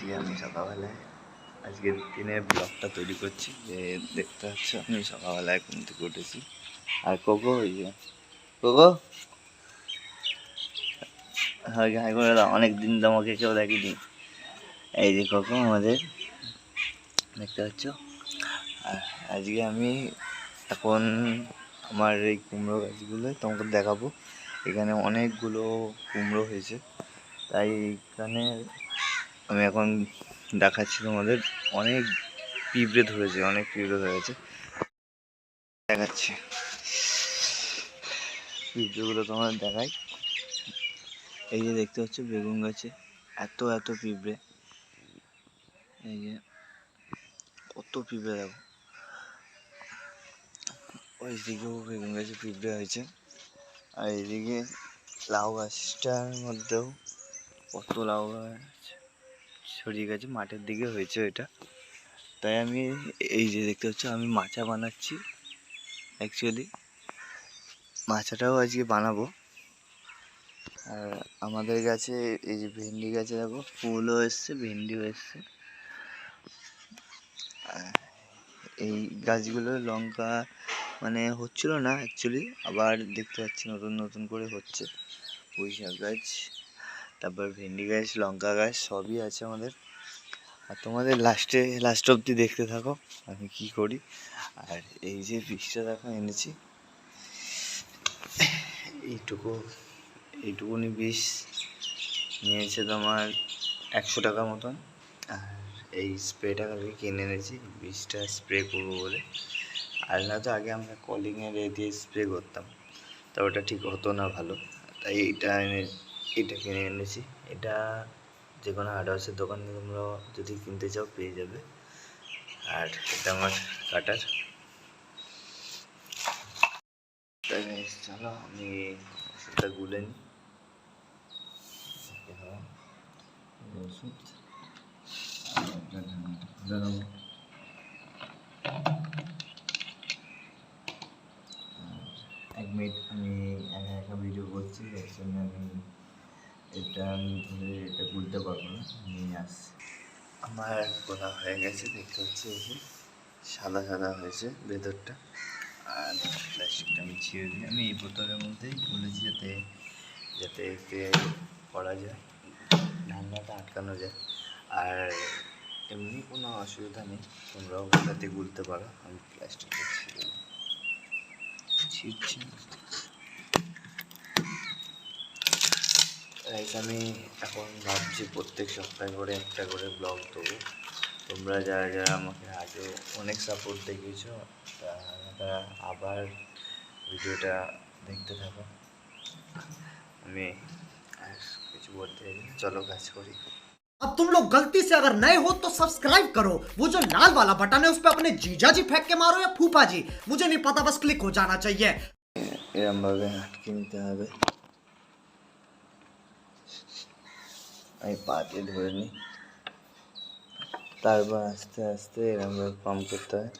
আজকে আমি সকালবেলায়, আজকের দিনে ব্লগটা তৈরি করছি। যে দেখতে পাচ্ছ, আমি সকালবেলায় ঘুম থেকে উঠেছি। আর কোকো ওই যে, কোকো? অনেক দিন তোমাকে কেউ দেখিনি। এই যে কোকো আমাদের, দেখতে পাচ্ছ? আর আজকে আমি এখন আমার এই কুমড়ো গাছগুলো তোমাকে দেখাবো। এখানে অনেকগুলো কুমড়ো হয়েছে। তাই এখানে আমি এখন দেখাচ্ছি তোমাদের। অনেক পিঁপড়ে ধরেছে, অনেক পিঁপড়ে ধরেছে। দেখাচ্ছি। পিঁপড়েগুলো তোমাদের দেখাই। এই যে দেখতে পাচ্ছ, বেগুন গাছে এত এত পিঁপড়ে। এই যে কত পিঁপড়ে, দেখো। ওই দিকেও বেগুন গাছে পিঁপড়ে হয়েছে। আর এদিকে লাউ গাছটার মধ্যেও কত লাউ গাছ। ছড়িয়ে গেছে, মাঠের দিকে হয়েছে এটা। তাই আমি এই যে দেখতে পাচ্ছ, আমি মাচা বানাচ্ছি অ্যাকচুয়ালি মাচাটাও আজকে বানাবো। আর আমাদের গাছে এই যে ভেন্ডি গাছে দেখো, ফুলও এসছে, ভেন্ডিও এসছে। এই গাছগুলো লঙ্কা মানে হচ্ছিল না অ্যাকচুয়ালি আবার দেখতে পাচ্ছি নতুন নতুন করে হচ্ছে। পুঁই শাক গাছ। তারপর ভেন্ডি গাছ, লঙ্কা গাছ, সবই আছে আমাদের। আর তোমাদের লাস্টে লাস্ট অবধি দেখতে থাকো, আমি কি করি। আর এই যে বিষটা দেখো, এনেছি। এইটুকু, এইটুকুনি বিষ নিয়েছে তোমার একশো টাকা মতন। আর এই স্প্রেটা কালকে কিনে এনেছি বিষটা স্প্রে করব বলে। আর না তো আগে আমরা কলিংয়ের এ দিয়ে স্প্রে করতাম, তা ওটা ঠিক হতো না ভালো। তাই এইটা এনে এটা কিনে এনেছি। এটা যে কোনো হার্ডওয়ার্সের দোকানে তোমরা যদি কিনতে চাও পেয়ে যাবে। আর এটা আমার কাটার। চলো আমি ওষুধটা গুলে নিই। এক মিনিট আমি একা একা ভিডিও করছি, এর জন্য আমি এটা আমি ধরে এটা গুলতে পারব না নিয়ে আসছি। আমার গোলা হয়ে গেছে দেখতে হচ্ছে এই যে সাদা সাদা হয়েছে ভেতরটা। আর প্লাস্টিকটা আমি ছিঁড়ে দিই। আমি এই বোতলের মধ্যেই বলেছি যাতে যাতে এতে করা যায় ঠান্ডাটা আটকানো যায়। আর এমনি কোনো অসুবিধা নেই তোমরাও যাতে গুলতে পারো। আমি প্লাস্টিকটা ছিঁড়ে দিই। ছিঁড়ছি। না। Guys, আমি এখন ভাবছি প্রত্যেক সপ্তাহে করে একটা করে ব্লগ দেবো তোমরা যারা যারা আমাকে আগেও অনেক সাপোর্ট দেখিয়েছো তারা আবার ভিডিওটা দেখতে থাকো আমি আর কিছু বলতে চাই না। চলো কাজ করি अब तुम लोग गलती से अगर नए हो तो सब्सक्राइब करो वो जो लाल वाला बटन है उस पर अपने जीजा जी फेंक के मारो या फूफा जी मुझे नहीं पता बस क्लिक हो जाना चाहिए আমি পাতে ধরে নিই। তারপর আস্তে আস্তে এরমভাবে পাম্প করতে হয়।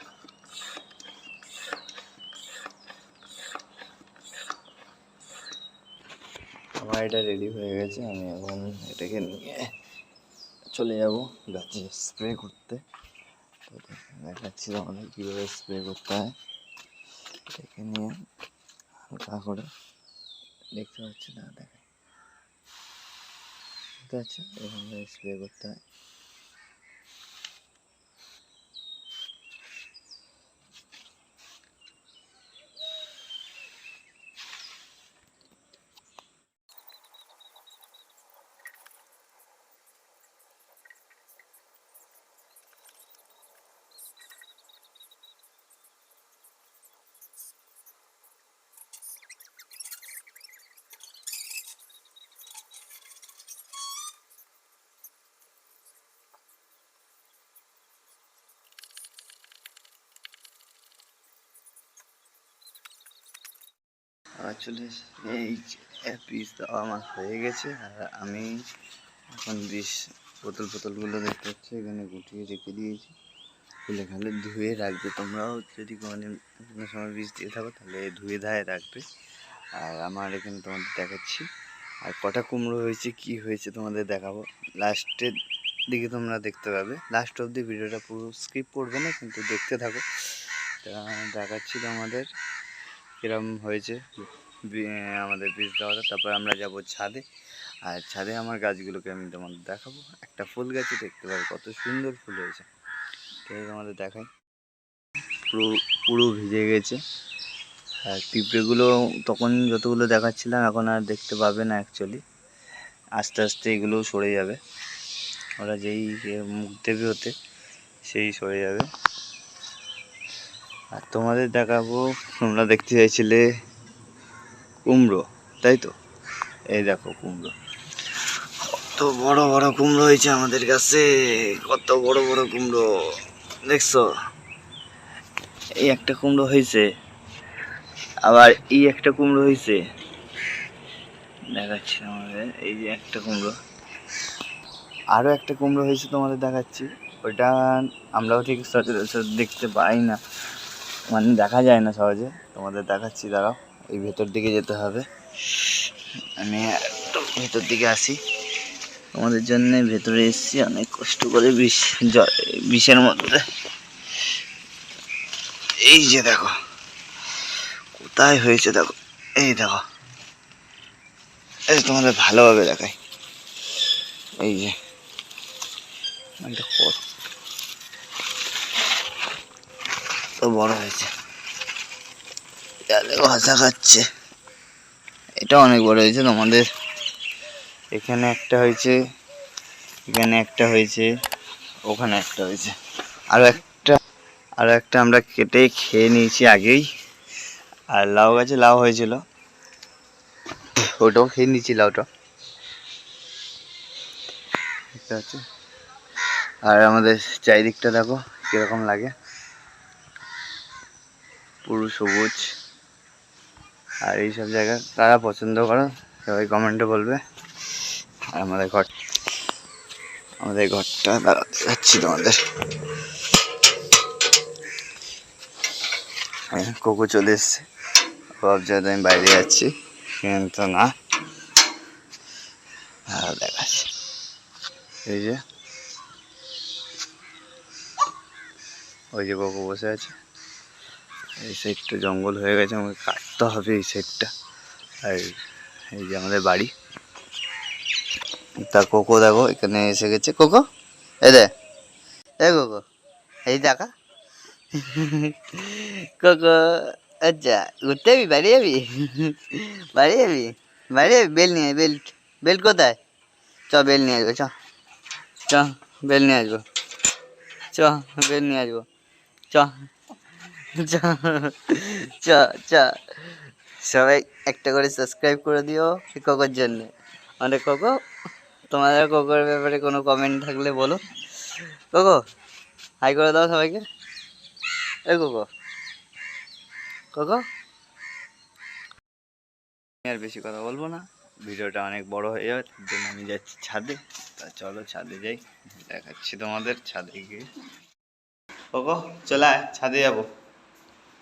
আমার এটা রেডি হয়ে গেছে, আমি এখন এটাকে নিয়ে চলে যাব। গাছে স্প্রে করতে। দেখাচ্ছি তোমাদের কীভাবে স্প্রে করতে হয়। এটাকে নিয়ে হালকা করে, দেখতে পাচ্ছি না, দেখে দেখতে পাচ্ছ এভাবে স্প্রে করতে হয় আসলে এই পিস দেওয়া আমার হয়ে গেছে আর আমি এখন বিষ বোতল ফোতলগুলো দেখতে পাচ্ছি, এখানে গুটিয়ে রেখে দিয়েছি। খুলে খালে ধুয়ে রাখবে। তোমরাও যদি কোনো সময় বিষ দিয়ে থাকো, তাহলে ধুয়ে ধায়ে রাখবে। আর আমার এখানে তোমাদের দেখাচ্ছি। আর কটা কুমড়ো হয়েছে, কি হয়েছে তোমাদের দেখাবো। লাস্টে দিকে তোমরা দেখতে পাবে। লাস্ট অবধি ভিডিওটা পুরো স্কিপ করবে না, কিন্তু দেখতে থাকো। তা দেখাচ্ছি তোমাদের। কিরম হয়েছে। আমাদের বীজ দেওয়াটা। তারপর আমরা যাব ছাদে। আর ছাদে আমার গাছগুলোকে আমি তোমাদের দেখাবো। একটা ফুল গাছে দেখতে পাবে। কত সুন্দর ফুল হয়েছে। এই তোমাদের দেখাই। পুরো পুরো ভিজে গেছে। আর পিঁপড়েগুলো তখন যতগুলো দেখাচ্ছিলাম, এখন আর দেখতে পাবে না অ্যাকচুয়ালি আস্তে আস্তে এগুলো সরে যাবে। ওরা যেই মুখ দেবে হতে সেই সরে যাবে। আর তোমাদের দেখাবো, তোমরা দেখতে চাইছিলে কুমড়ো, তাই তো? এই দেখো কুমড়ো। কত বড় বড় কুমড়ো হয়েছে আমাদের কাছে, কত বড় বড় কুমড়ো, দেখছ? এই একটা কুমড়ো হয়েছে, আবার এই একটা কুমড়ো হয়েছে। দেখাচ্ছি আমাদের এই যে একটা কুমড়ো। আরও একটা কুমড়ো হয়েছে তোমাদের দেখাচ্ছি ওইটা আমরাও ঠিক সচরাচর দেখতে পাই না। মানে দেখা যায় না সহজে। তোমাদের দেখাচ্ছি, দাঁড়াও। এই ভেতর দিকে যেতে হবে। আমি একদম ভেতর দিকে আসি। তোমাদের জন্য ভেতরে এসেছি। অনেক কষ্ট করে বিষ বিষের মধ্যে। এই যে দেখো। কোথায় হয়েছে দেখো। এই দেখো। এই তোমাদের ভালোভাবে দেখাই। এই যে। এটা কত বড় হয়েছে। দেয়ালে ঘষা খাচ্ছে। এটা অনেক বড় হয়েছে তোমাদের। এখানে একটা হয়েছে, এখানে একটা হয়েছে, ওখানে একটা হয়েছে। আরও একটা আরও একটা আমরা কেটে খেয়ে নিয়েছি আগেই। আর লাউ গাছে লাউ হয়েছিল। ওটাও খেয়ে নিয়েছি লাউটা। পাচ্ছ আর আমাদের চারিদিকটা দেখো, কীরকম লাগে। পুরো সবুজ আর এইসব জায়গা তারা পছন্দ করো সবাই কমেন্টে বলবে। আর আমাদের ঘর আমাদের ঘরটা দাঁড়াতে যাচ্ছি তোমাদের। হ্যাঁ, কোকো চলে এসছে। ভাবছে আমি বাইরে যাচ্ছি কিন্তু না। আর দেখাচ্ছি। এই যে ওই যে কোকো বসে আছে। এই সাইডটা জঙ্গল হয়ে গেছে আমাকে কাটতে হবে এই সাইডটা আর এই যে আমাদের বাড়ি। তা কোকো দেখো এখানে এসে গেছে। কোকো? এ দে। এ কোকো এই দেখা। কোকো আচ্ছা ঘুরতে যাবি? বাড়ি যাবি? বাড়ি যাবি? বাড়ি যাবি? বেল নিয়ে আয়, বেল। বেল কোথায়? চ বেল নিয়ে আসব চ। চ বেল নিয়ে আসব। চ বেল নিয়ে আসব। চ। সবাই একটা করে সাবস্ক্রাইব করে দিও কোকোর জন্য। আমাদের কোকো, তোমাদের কোকোর ব্যাপারে কোনো কমেন্ট থাকলে বলো। কোকো হাই করে দাও সবাইকে। এই কোকো কোকো। আর বেশি কথা বলব না। ভিডিওটা অনেক বড় হয়ে যাবে, তার জন্য আমি যাচ্ছি ছাদে। তা চলো ছাদে যাই, দেখাচ্ছি তোমাদের ছাদে গিয়ে। কোকো, চলে ছাদে যাব।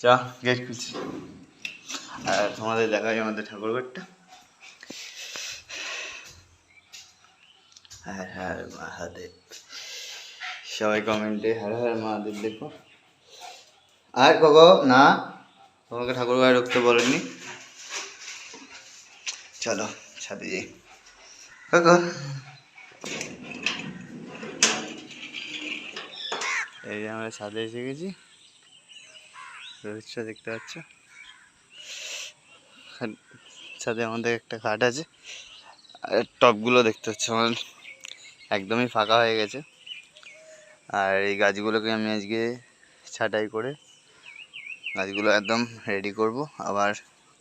চ গেট খুলছি। আর তোমাদের দেখাই আমাদের ঠাকুরঘরটা। হ্যাঁ হ্যাঁ মহাদেব। সবাই কমেন্টে হ্যাঁ হ্যাঁ মহাদেব দেখো। আর কগো না, তোমাকে ঠাকুর ঘরে ঢুকতে বলেনি চলো, ছাদে যাই। কগো এই যে আমরা ছাদে এসে গেছি। রোহিতটা দেখতে পাচ্ছ। ছাদে আমাদের একটা খাট আছে। আর টবগুলো দেখতে পাচ্ছ আমার। একদমই ফাঁকা হয়ে গেছে। আর এই গাছগুলোকে আমি আজকে ছাঁটাই করে গাছগুলো একদম রেডি করব আবার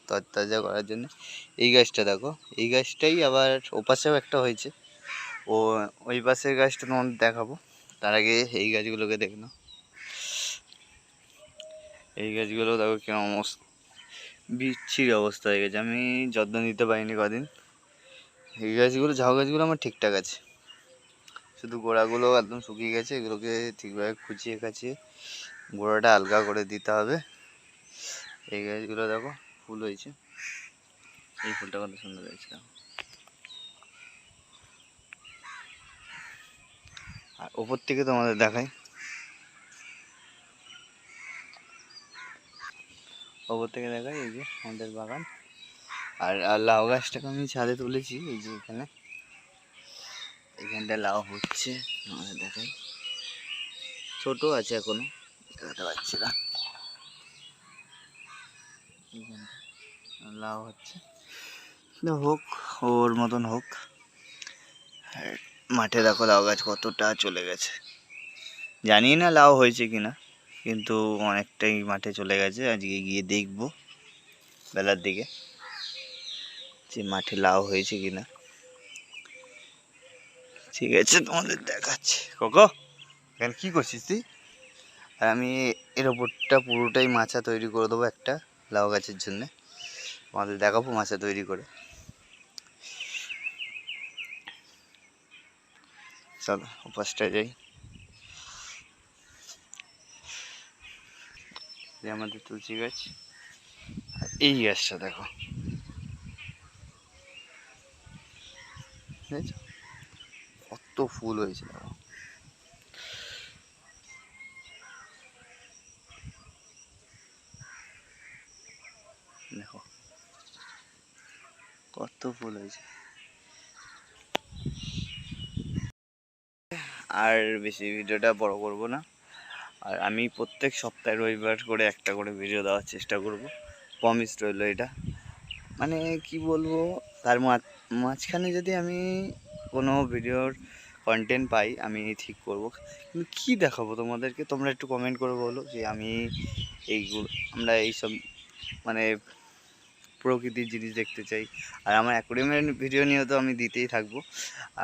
তরতাজা করার জন্য। এই গাছটা দেখো, এই গাছটাই আবার ওপাশেও একটা হয়েছে। ও, ওই পাশের গাছটা তোমাদের দেখাবো। তার আগে এই গাছগুলোকে দেখ না এই গাছগুলো দেখো কেমন অবস্থা বিচ্ছিরি অবস্থা হয়ে গেছে। আমি যত্ন নিতে পারিনি কদিন। এই গাছগুলো, ঝাউ গাছগুলো আমার ঠিকঠাক আছে। শুধু গোড়াগুলো একদম শুকিয়ে গেছে, এগুলোকে ঠিকভাবে খুঁচিয়ে খাচিয়ে গোড়াটা আলগা করে দিতে হবে। এই গাছগুলো দেখো, ফুল হয়েছে। এই ফুলটা কত সুন্দর হয়েছে। আর ওপর থেকে তোমাদের দেখাই। ওপর থেকে দেখাই, এই যে আমাদের বাগান। আর লাউ গাছটাকে আমি ছাদে তুলেছি, এই যে এখানে। এখানটা লাউ হচ্ছে আমাদের দেখাই। ছোট আছে এখনও, দেখাতে পারছি না। লাউ হচ্ছে। হোক, ওর মতন হোক। মাঠে দেখো লাউ গাছ কতটা চলে গেছে। জানি না লাউ হয়েছে কিনা। কিন্তু অনেকটাই মাঠে চলে গেছে। আজকে গিয়ে দেখব বেলার দিকে যে মাঠে লাউ হয়েছে কিনা। ঠিক আছে, তোমাদের দেখাচ্ছি। কোকো, এখানে কি করছিস তুই? আর আমি এর ওপরটা পুরোটাই মাচা তৈরি করে দেবো একটা লাউ গাছের জন্যে। তোমাদের দেখাবো মাচা তৈরি করে। চলো উপাসটা যাই। এই আমাদের তুলসী গাছ। আর এই গাছটা দেখো। কত ফুল হয়েছে দেখো। দেখো, কত ফুল হয়েছে। আর বেশি ভিডিওটা বড় করব না। আর আমি প্রত্যেক সপ্তাহে রবিবার করে একটা করে ভিডিও দেওয়ার চেষ্টা করব। প্রমিস রইল এটা। মানে কি বলব, তার মাঝখানে যদি আমি কোনো ভিডিওর কন্টেন্ট পাই, আমি ঠিক করব। কিন্তু কী দেখাবো তোমাদেরকে? তোমরা একটু কমেন্ট করে বলো যে আমি এইগুলো আমরা এইসব মানে প্রকৃতির জিনিস দেখতে চাই। আর আমার অ্যাকোরিয়ামের ভিডিও নিয়ে তো আমি দিতেই থাকব।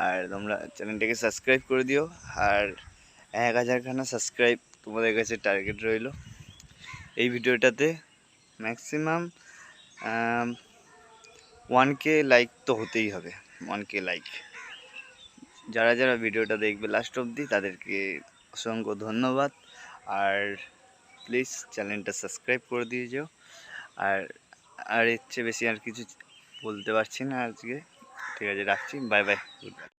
আর তোমরা চ্যানেলটাকে সাবস্ক্রাইব করে দিও। আর এক হাজারখানা সাবস্ক্রাইব তোমাদের কাছে টার্গেট রইল। এই ভিডিওটাতে ম্যাক্সিমাম ওয়ান কে লাইক তো হতেই হবে ওয়ান কে লাইক যারা যারা ভিডিওটা দেখবে লাস্ট অবধি, তাদেরকে অসংখ্য ধন্যবাদ। আর প্লিজ চ্যানেলটা সাবস্ক্রাইব করে দিয়ে যেও। আর আর এর চেয়ে বেশি আর কিছু বলতে পারছি না আজকে। ঠিক আছে, রাখছি। Bye bye